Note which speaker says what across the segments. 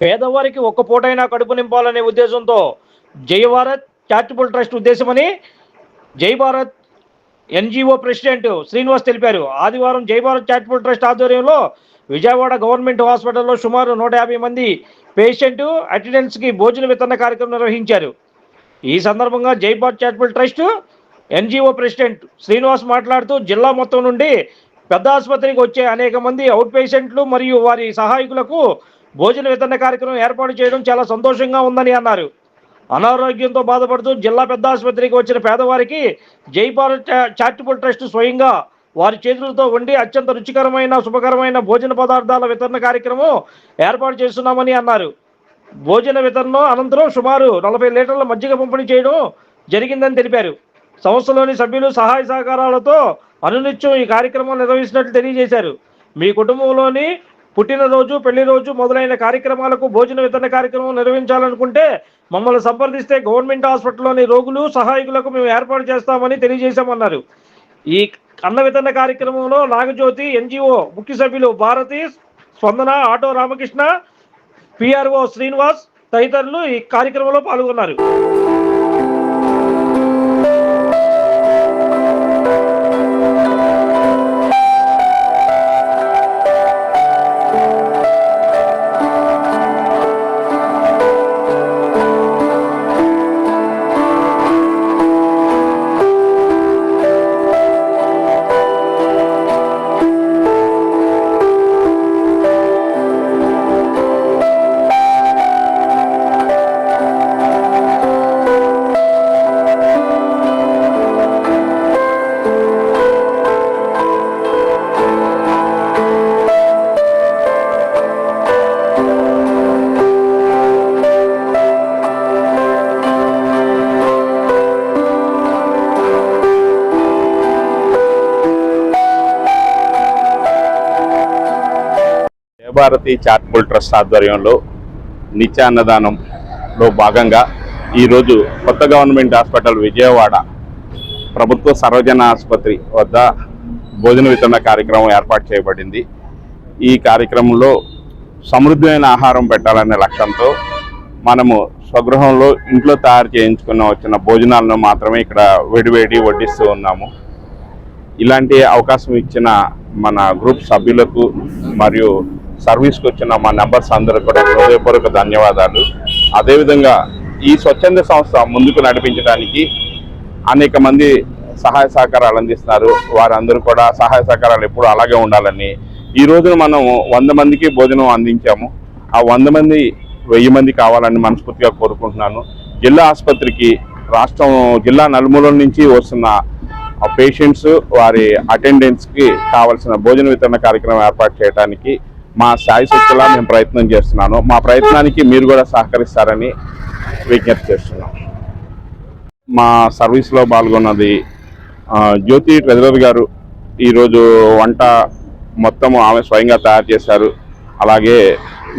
Speaker 1: పేదవారికి ఒక్క పూటైనా కడుపు నింపాలనే ఉద్దేశంతో జై భారత్ చారిటబుల్ ట్రస్ట్ ఉద్దేశమని జై భారత్ ఎన్జిఓ ప్రెసిడెంట్ శ్రీనివాస్ తెలిపారు. ఆదివారం జై భారత్ చారిటబుల్ ట్రస్ట్ ఆధ్వర్యంలో విజయవాడ గవర్నమెంట్ హాస్పిటల్లో సుమారు నూట యాభై మంది పేషెంట్ అటెండెన్స్కి భోజన వితరణ కార్యక్రమం నిర్వహించారు. ఈ సందర్భంగా Jai Bharat charitable trust NGO president Srinivas మాట్లాడుతూ జిల్లా మొత్తం నుండి పెద్ద ఆసుపత్రికి వచ్చే అనేక మంది అవుట్ పేషెంట్లు మరియు వారి సహాయకులకు భోజన వితరణ కార్యక్రమం ఏర్పాటు చేయడం చాలా సంతోషంగా ఉందని అన్నారు. అనారోగ్యంతో బాధపడుతూ జిల్లా పెద్ద ఆసుపత్రికి వచ్చిన పేదవారికి జైపాల్ చా- చారిటబుల్ ట్రస్ట్ స్వయంగా వారి చేతులతో వండి అత్యంత రుచికరమైన శుభకరమైన భోజన పదార్థాల వితరణ కార్యక్రమం ఏర్పాటు చేస్తున్నామని అన్నారు. భోజన వితరణ అనంతరం సుమారు నలభై లీటర్ల మజ్జిగ పంపిణీ చేయడం జరిగిందని తెలిపారు. సంస్థలోని సభ్యులు సహాయ సహకారాలతో అనునిత్యం ఈ కార్యక్రమం నిర్వహిస్తున్నట్లు తెలియజేశారు. మీ కుటుంబంలోని పుట్టినరోజు పెళ్ళి రోజు మొదలైన కార్యక్రమాలకు భోజన వితరణ కార్యక్రమం నిర్వహించాలనుకుంటే మమ్మల్ని సంప్రదిస్తే గవర్నమెంట్ హాస్పిటల్లోని రోగులు సహాయకులకు మేము ఏర్పాటు చేస్తామని తెలియజేశామన్నారు. ఈ అన్న వితరణ కార్యక్రమంలో నాగజ్యోతి ఎన్జిఓ ముఖ్య సభ్యులు భారతి స్పందన ఆటో రామకృష్ణ పిఆర్ఓ శ్రీనివాస్ తదితరులు ఈ కార్యక్రమంలో పాల్గొన్నారు.
Speaker 2: విశ్వభారతి చారిటబుల్ ట్రస్ట్ ఆధ్వర్యంలో నిత్య అన్నదానంలో భాగంగా ఈరోజు కొత్త గవర్నమెంట్ హాస్పిటల్ విజయవాడ ప్రభుత్వ సర్వజన ఆసుపత్రి వద్ద భోజన వితరణ కార్యక్రమం ఏర్పాటు చేయబడింది. ఈ కార్యక్రమంలో సమృద్ధమైన ఆహారం పెట్టాలనే లక్ష్యంతో మనము స్వగృహంలో ఇంట్లో తయారు చేయించుకున్న వచ్చిన భోజనాలను మాత్రమే ఇక్కడ వేడివేడి వడ్డిస్తూ ఉన్నాము. ఇలాంటి అవకాశం ఇచ్చిన మన గ్రూప్ సభ్యులకు మరియు సర్వీస్కి వచ్చిన మా నెంబర్స్ అందరూ కూడా హృదయపూర్వక ధన్యవాదాలు. అదేవిధంగా ఈ స్వచ్ఛంద సంస్థ ముందుకు నడిపించడానికి అనేక మంది సహాయ సహకారాలు అందిస్తున్నారు. వారందరూ కూడా సహాయ సహకారాలు ఎప్పుడు అలాగే ఉండాలని. ఈ రోజున మనం వంద మందికి భోజనం అందించాము. ఆ వంద మంది వెయ్యి మంది కావాలని మనస్ఫూర్తిగా కోరుకుంటున్నాను. జిల్లా ఆసుపత్రికి రాష్ట్రం జిల్లా నలుమూలల నుంచి వస్తున్న పేషెంట్స్ వారి అటెండెన్స్కి కావాల్సిన భోజన వితరణ కార్యక్రమం ఏర్పాటు చేయడానికి మా సాయి శక్తిలా మేము ప్రయత్నం చేస్తున్నాను. మా ప్రయత్నానికి మీరు కూడా సహకరిస్తారని విజ్ఞప్తి చేస్తున్నాం. మా సర్వీస్లో పాల్గొన్నది జ్యోతి ట్రెజరర్ గారు ఈరోజు వంట మొత్తం ఆమె స్వయంగా తయారు చేశారు. అలాగే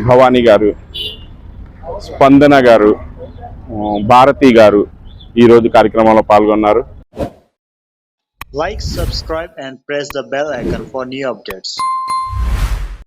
Speaker 2: భవానీ గారు స్పందన గారు భారతి గారు ఈరోజు కార్యక్రమంలో పాల్గొన్నారు.
Speaker 3: Like subscribe and press the bell icon for new updates